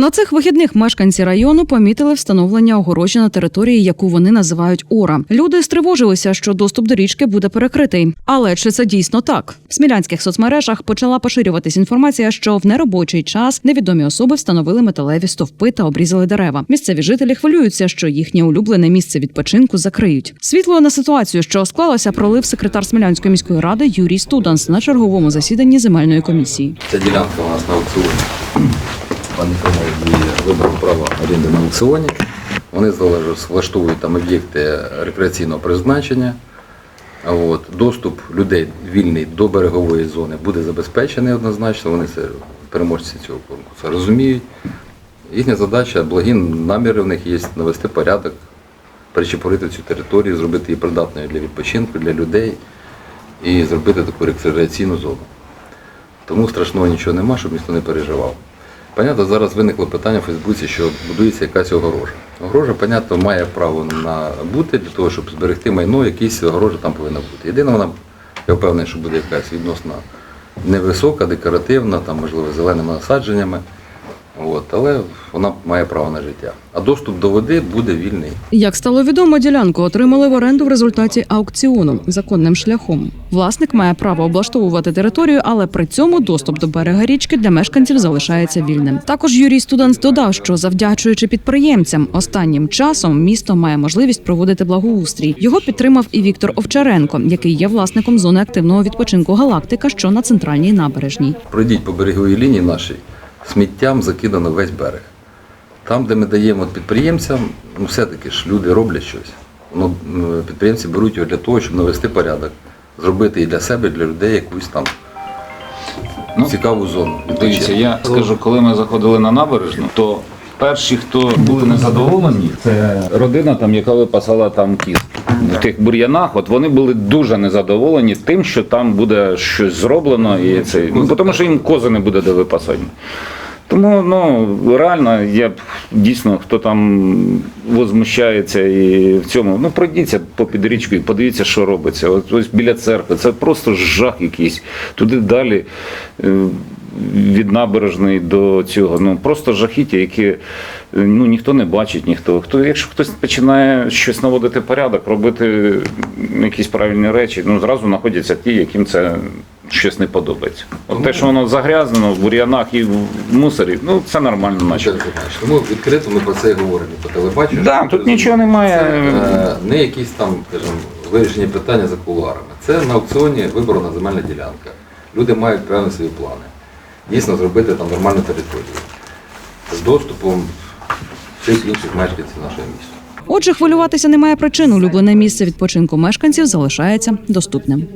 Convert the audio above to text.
На цих вихідних мешканці району помітили встановлення огорожі на території, яку вони називають Ора. Люди стривожилися, що доступ до річки буде перекритий. Але чи це дійсно так? В смілянських соцмережах почала поширюватись інформація, що в неробочий час невідомі особи встановили металеві стовпи та обрізали дерева. Місцеві жителі хвилюються, що їхнє улюблене місце відпочинку закриють. Світло на ситуацію, що склалася, пролив секретар Смілянської міської ради Юрій Студанс на черговому засіданні земельної комісії. Ця ділянка у нас на аукціоні. Пан Михайло вибрав право оренди на аукціоні. Вони влаштовують там об'єкти рекреаційного призначення. От, доступ людей вільний до берегової зони буде забезпечений однозначно. Вони це переможці цього конкурсу розуміють. Їхня задача, благі наміри в них є навести порядок, перечепурити цю територію, зробити її придатною для відпочинку, для людей і зробити таку рекреаційну зону. Тому страшного нічого нема, щоб ніхто не переживав. Понятно, зараз виникло питання в Фейсбуці, що будується якась огорожа. Огорожа, понятно, має право на бути для того, щоб зберегти майно, якісь огорожа там повинна бути. Єдине, вона, я впевнений, що буде якась відносно невисока, декоративна, там, можливо, зеленими насадженнями. От, але вона має право на життя. А доступ до води буде вільний. Як стало відомо, ділянку отримали в оренду в результаті аукціону законним шляхом. Власник має право облаштовувати територію, але при цьому доступ до берега річки для мешканців залишається вільним. Також Юрій Студанс додав, що завдячуючи підприємцям, останнім часом місто має можливість проводити благоустрій. Його підтримав і Віктор Овчаренко, який є власником зони активного відпочинку Галактика, що на центральній набережній. Пройдіть по береговій лінії нашій, сміттям закидано весь берег. Там, де ми даємо підприємцям, ну все-таки ж люди роблять щось. Ну, підприємці беруть його для того, щоб навести порядок, зробити і для себе, і для людей якусь там Ну, цікаву зону. Дивіться, я скажу, коли ми заходили на набережну, то перші, хто були незадоволені, це родина, там, яка випасала там кіз. В тих бур'янах, от вони були дуже незадоволені тим, що там буде щось зроблено, і це ну, тому що їм кози не буде де випасати. Тому ну реально, я дійсно хто там возмущається і в цьому, ну пройдіться по під річкою, подивіться, що робиться. От ось біля церкви, це просто жах якийсь. Туди далі е, від набережної до цього. Ну просто жахіття, які е, ну ніхто не бачить, ніхто. Хто, якщо хтось починає щось наводити порядок, робити якісь правильні речі, ну зразу знаходяться ті, яким це щось не подобається. От те, що воно загрязнено в бур'янах і в мусорі, ну це нормально, наче. Тому відкрито ми про це і говоримо по телебаченню. Да, тут нічого немає. Це е, не якісь там, скажімо, вирішені питання за кулуарами. Це на аукціоні виборона земельна ділянка. Люди мають певні свої плани. Дійсно зробити там нормальну територію з доступом всіх інших мешканців нашого міста. Отже, хвилюватися немає причин. Улюблене місце відпочинку мешканців залишається доступним.